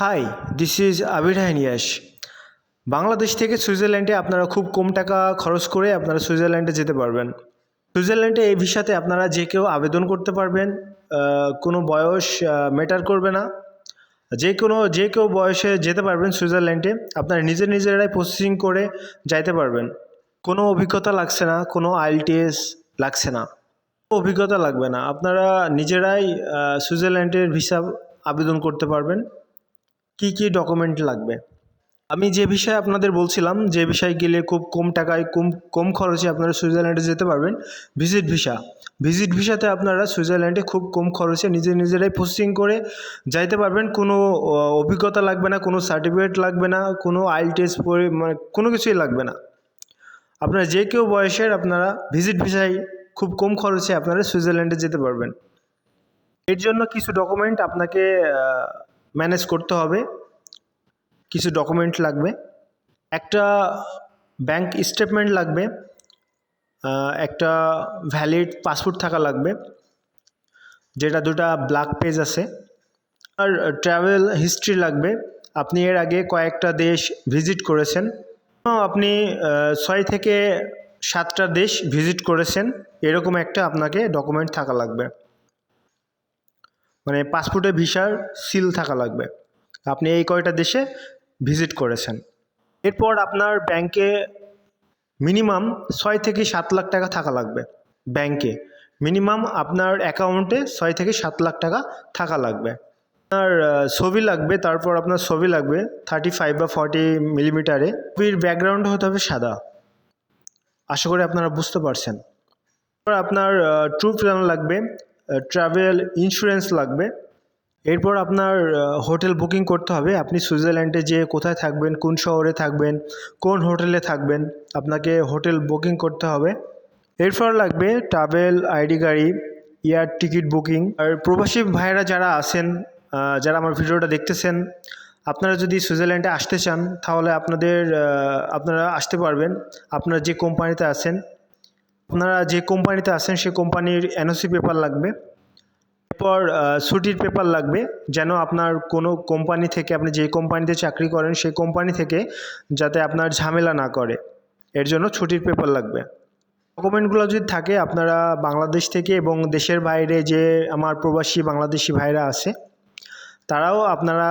High this is Abir হাইনিয়াস বাংলাদেশ থেকে সুইজারল্যান্ডে আপনারা খুব কম টাকা খরচ করে আপনারা সুইজারল্যান্ডে যেতে পারবেন। সুইজারল্যান্ডে এই ভিসাতে আপনারা যে কেউ আবেদন করতে পারবেন কোনো বয়স ম্যাটার করবে না। যে কোনো, যে কেউ বয়সে যেতে পারবেন সুইজারল্যান্ডে, আপনারা নিজের নিজেরাই প্রসেসিং করে যাইতে পারবেন। কোনো অভিজ্ঞতা লাগছে না, কোনো আইএলটিএস লাগছে না। অভিজ্ঞতা লাগবে না। আপনারা নিজেরাই সুইজারল্যান্ডের ভিসা আবেদন করতে পারবেন। কি কি ডকুমেন্ট লাগবে? আমি যে বিষয়ে আপনাদের বলছিলাম, যে বিষয়ে গেলে খুব কম টাকায়, কম কম খরচে আপনারা সুইজারল্যান্ডে যেতে পারবেন ভিজিট ভিসা ভিজিট ভিসাতে আপনারা সুইজারল্যান্ডে খুব কম খরচে নিজে নিজেরাই প্রসেসিং করে যাইতে পারবেন। কোনো অভিজ্ঞতা লাগবে না, কোনো সার্টিফিকেট লাগবে না, কোনো আইল টেস্ট পরে মানে কোনো কিছুই লাগবে না। আপনারা যে কেউ বয়সের আপনারা ভিজিট ভিসায় খুব কম খরচে আপনারা সুইজারল্যান্ডে যেতে পারবেন। এর জন্য কিছু ডকুমেন্ট আপনাকে ম্যানেজ করতে হবে। কিছু ডকুমেন্ট লাগবে। একটা ব্যাংক স্টেটমেন্ট লাগবে। একটা ভ্যালিড পাসপোর্ট থাকা লাগবে। যেটা দুটা ব্ল্যাক পেজ আছে। আর ট্রাভেল হিস্ট্রি লাগবে। আপনি এর আগে কয়েকটা দেশ ভিজিট করেছেন। আপনি ছয় থেকে সাতটা দেশ ভিজিট করেছেন। এরকম একটা আপনাকে ডকুমেন্ট থাকা লাগবে। মানে পাসপোর্টে ভিসার সিল থাকা লাগবে। আপনি এই কয়টা দেশে ভিজিট করেছেন। এরপর আপনার ব্যাংকে মিনিমাম ছয় থেকে সাত লাখ টাকা থাকা লাগবে ব্যাংকে মিনিমাম আপনার অ্যাকাউন্টে ছয় থেকে সাত লাখ টাকা থাকা লাগবে। আপনার ছবি লাগবে, তারপর আপনার ছবি লাগবে থার্টি ফাইভ বা ফর্টি মিলিমিটারে ছবির ব্যাকগ্রাউন্ড হতে হবে সাদা। আশা করি আপনারা বুঝতে পারছেন। আপনার ট্রু প্ল্যান লাগবে ট্রাভেল ইন্স্যুরেন্স লাগবে। এরপর আপনার হোটেল বুকিং করতে হবে। আপনি সুইজারল্যান্ডে যে কোথায় থাকবেন, কোন শহরে থাকবেন, কোন হোটেলে থাকবেন, আপনাকে হোটেল বুকিং করতে হবে। এরপর লাগবে ট্রাভেল আইডি গাড়ি এয়ার টিকিট বুকিং আর প্রবাসী ভাইয়েরা যারা আছেন যারা আমার ভিডিওটা দেখতেছেন, আপনারা যদি সুইজারল্যান্ডে আসতে চান, তাহলে আপনাদের আপনারা আসতে পারবেন। আপনারা যে কোম্পানিতে আছেন আপনারা যে কোম্পানিতে আসেন সেই কোম্পানির এনওসি পেপার লাগবে। এরপর ছুটির পেপার লাগবে। যেন আপনার কোনো কোম্পানি থেকে আপনি যে কোম্পানিতে চাকরি করেন সেই কোম্পানি থেকে যাতে আপনার ঝামেলা না করে। এর জন্য ছুটির পেপার লাগবে। ডকুমেন্টগুলো যদি থাকে, আপনারা বাংলাদেশ থেকে এবং দেশের বাইরে যে আমার প্রবাসী বাংলাদেশি ভাইরা আছে, তারাও আপনারা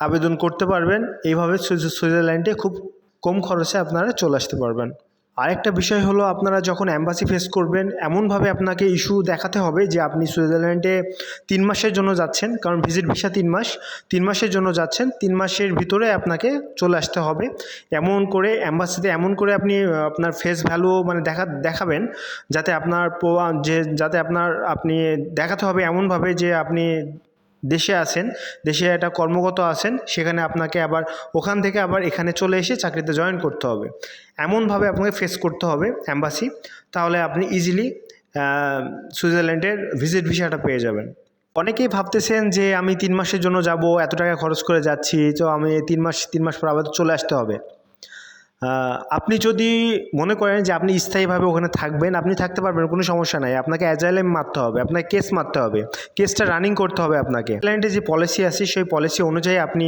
আবেদন করতে পারবেন। এইভাবে সুইজারল্যান্ডে খুব কম খরচে আপনারা চলে আসতে পারবেন। আরেকটা বিষয় হলো আপনারা যখন অ্যাম্বাসি ফেস করবেন, এমনভাবে আপনাকে ইস্যু দেখাতে হবে যে আপনি সুইজারল্যান্ডে তিন মাসের জন্য যাচ্ছেন, কারণ ভিজিট ভিসা তিন মাস, তিন মাসের জন্য যাচ্ছেন, তিন মাসের ভিতরে আপনাকে চলে আসতে হবে। এমন করে অ্যাম্বাসিতে এমন করে আপনি আপনার ফেস ভ্যালু মানে দেখা, দেখাবেন, যাতে আপনার যে, যাতে আপনার, আপনি দেখাতে হবে এমনভাবে যে আপনি দেশে আছেন, দেশে একটা কর্মগত আছেন, সেখানে আপনাকে আবার ওখান থেকে আবার এখানে চলে এসে চাকরিতে জয়েন করতে হবে। এমনভাবে আপনাকে ফেস করতে হবে অ্যাম্বাসি তাহলে আপনি ইজিলি সুইজারল্যান্ডের ভিজিট ভিসাটা পেয়ে যাবেন। অনেকেই ভাবতেছেন যে আমি তিন মাসের জন্য যাব, এত টাকা খরচ করে যাচ্ছি, তো আমি তিন মাস তিন মাস পর আবার চলে আসতে হবে। আপনি যদি মনে করেন যে আপনি স্থায়ীভাবে ওখানে থাকবেন, আপনি থাকতে পারবেন, কোনো সমস্যা নাই। আপনাকে অ্যাজাইলেম মারতে হবে, আপনাকে কেস মারতে হবে কেসটা রানিং করতে হবে আপনাকে। সুইজারল্যান্ডে যে পলিসি আছে, সেই পলিসি অনুযায়ী আপনি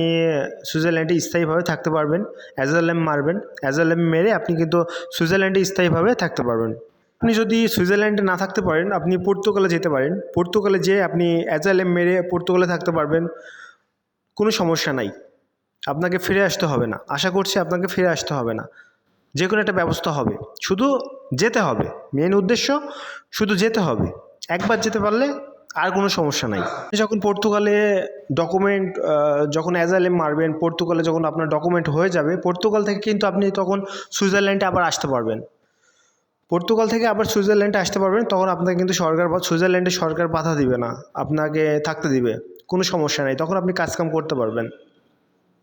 সুইজারল্যান্ডে স্থায়ীভাবে থাকতে পারবেন অ্যাজাইলেম মারবেন অ্যাজাইলেম মেরে আপনি কিন্তু সুইজারল্যান্ডে স্থায়ীভাবে থাকতে পারবেন। আপনি যদি সুইজারল্যান্ডে না থাকতে পারেন, আপনি পর্তুগালে যেতে পারেন। পর্তুগালে যেয়ে আপনি অ্যাজাইলেম মেরে পর্তুগালে থাকতে পারবেন, কোনো সমস্যা নাই। আপনাকে ফিরে আসতে হবে না। আশা করছি আপনাকে ফিরে আসতে হবে না। যে কোনো একটা ব্যবস্থা হবে। শুধু যেতে হবে। মেন উদ্দেশ্য, শুধু যেতে হবে। একবার যেতে পারলে আর কোনো সমস্যা নাই। যখন পর্তুগালে ডকুমেন্ট যখন অ্যাজাইলেম মারবেন, পর্তুগালে যখন আপনার ডকুমেন্ট হয়ে যাবে, পর্তুগাল থেকে কিন্তু আপনি তখন সুইজারল্যান্ডে আবার আসতে পারবেন। পর্তুগাল থেকে আবার সুইজারল্যান্ডে আসতে পারবেন, তখন আপনাকে কিন্তু সরকার বা, সুইজারল্যান্ডে সরকার বাধা দিবে না। আপনাকে থাকতে দিবে। কোনো সমস্যা নেই। তখন আপনি কাজকাম করতে পারবেন।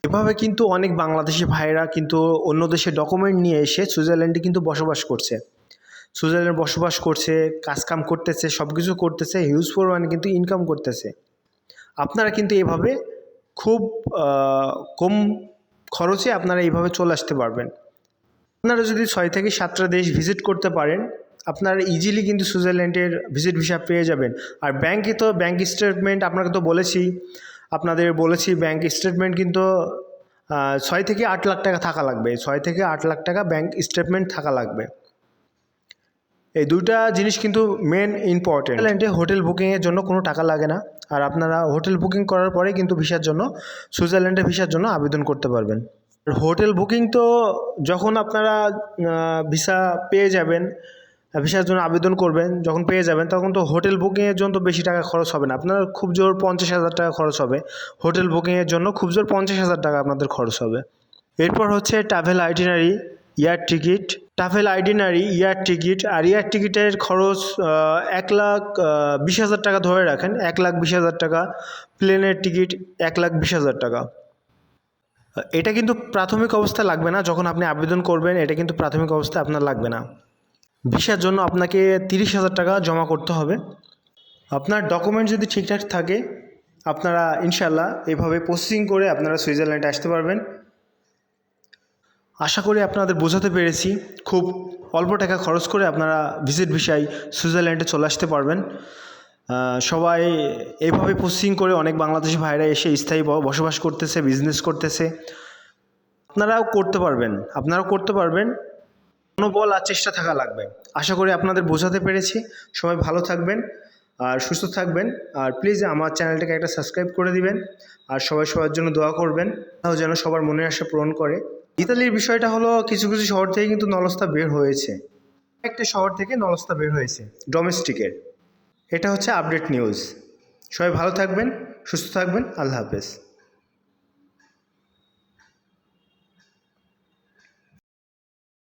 এভাবে কিন্তু অনেক বাংলাদেশি ভাইয়েরা কিন্তু অন্য দেশে ডকুমেন্ট নিয়ে এসে সুইজারল্যান্ডে কিন্তু বসবাস করছে। সুইজারল্যান্ডে বসবাস করছে, কাজকাম করতেছে সব কিছু করতেছে হিউজ পরিমাণে কিন্তু ইনকাম করতেছে। আপনারা কিন্তু এভাবে খুব কম খরচে আপনারা এইভাবে চলে আসতে পারবেন। আপনারা যদি ছয় থেকে সাতটা দেশ ভিজিট করতে পারেন, আপনারা ইজিলি কিন্তু সুইজারল্যান্ডের ভিজিট ভিসা পেয়ে যাবেন। আর ব্যাংকে তো ব্যাংক স্টেটমেন্ট আপনাকে তো বলেছি আপনাদের বলেছি ব্যাংক স্টেটমেন্ট কিন্তু ছয় থেকে আট লাখ টাকা থাকা লাগবে। ছয় থেকে আট লাখ টাকা ব্যাংক স্টেটমেন্ট থাকা লাগবে। এই দুইটা জিনিস কিন্তু মেন ইম্পর্টেন্ট সুইজারল্যান্ডে হোটেল বুকিংয়ের জন্য কোনো টাকা লাগে না। আর আপনারা হোটেল বুকিং করার পরে কিন্তু ভিসার জন্য, সুইজারল্যান্ডে ভিসার জন্য আবেদন করতে পারবেন। হোটেল বুকিং তো যখন আপনারা ভিসা পেয়ে যাবেন ভিসার জন্য আবেদন করবেন, যখন পেয়ে যাবেন, তখন তো হোটেল বুকিংয়ের জন্য তো বেশি টাকা খরচ হবে না। আপনার খুব জোর পঞ্চাশ হাজার টাকা খরচ হবে। হোটেল বুকিংয়ের জন্য খুব জোর পঞ্চাশ হাজার টাকা আপনাদের খরচ হবে। এরপর হচ্ছে travel itinerary air ticket travel itinerary air ticket আর ইয়ার টিকিটের খরচ এক লাখ বিশ হাজার টাকা ধরে রাখেন। এক লাখ বিশ হাজার টাকা। প্লেনের টিকিট এক লাখ বিশ হাজার টাকা। এটা কিন্তু প্রাথমিক অবস্থায় লাগবে না। যখন আপনি আবেদন করবেন, এটা কিন্তু প্রাথমিক অবস্থায় আপনার লাগবে না। ভিসার জন্য আপনাকে তিরিশ হাজার টাকা জমা করতে হবে। আপনার ডকুমেন্ট যদি ঠিকঠাক থাকে, আপনারা ইনশাল্লাহ এভাবে প্রসেসিং করে আপনারা সুইজারল্যান্ডে আসতে পারবেন। আশা করি আপনাদের বোঝাতে পেরেছি, খুব অল্প টাকা খরচ করে আপনারা ভিজিট ভিসায় সুইজারল্যান্ডে চলে আসতে পারবেন। সবাই এইভাবে প্রসেসিং করে অনেক বাংলাদেশি ভাইরা এসে স্থায়ী বসবাস করতেছে বিজনেস করতেছে। আপনারাও করতে পারবেন, আপনারাও করতে পারবেন। মনোবল আর চেষ্টা থাকা লাগবে। আশা করি আপনাদের বোঝাতে পেরেছি। সবাই ভালো থাকবেন আর সুস্থ থাকবেন। আর প্লিজ আমার চ্যানেলটাকে একটা সাবস্ক্রাইব করে দিবেন। আর সবাই সবার জন্য দোয়া করবেন। তাও যেন সবার মনের আশা পূরণ করে। ইতালির বিষয়টা হলো, কিছু কিছু শহর থেকে কিন্তু নলস্তা বের হয়েছে। একটা শহর থেকে নলস্তা বের হয়েছে ডোমেস্টিকের এটা হচ্ছে আপডেট নিউজ সবাই ভালো থাকবেন, সুস্থ থাকবেন। আল্লাহ হাফেজ।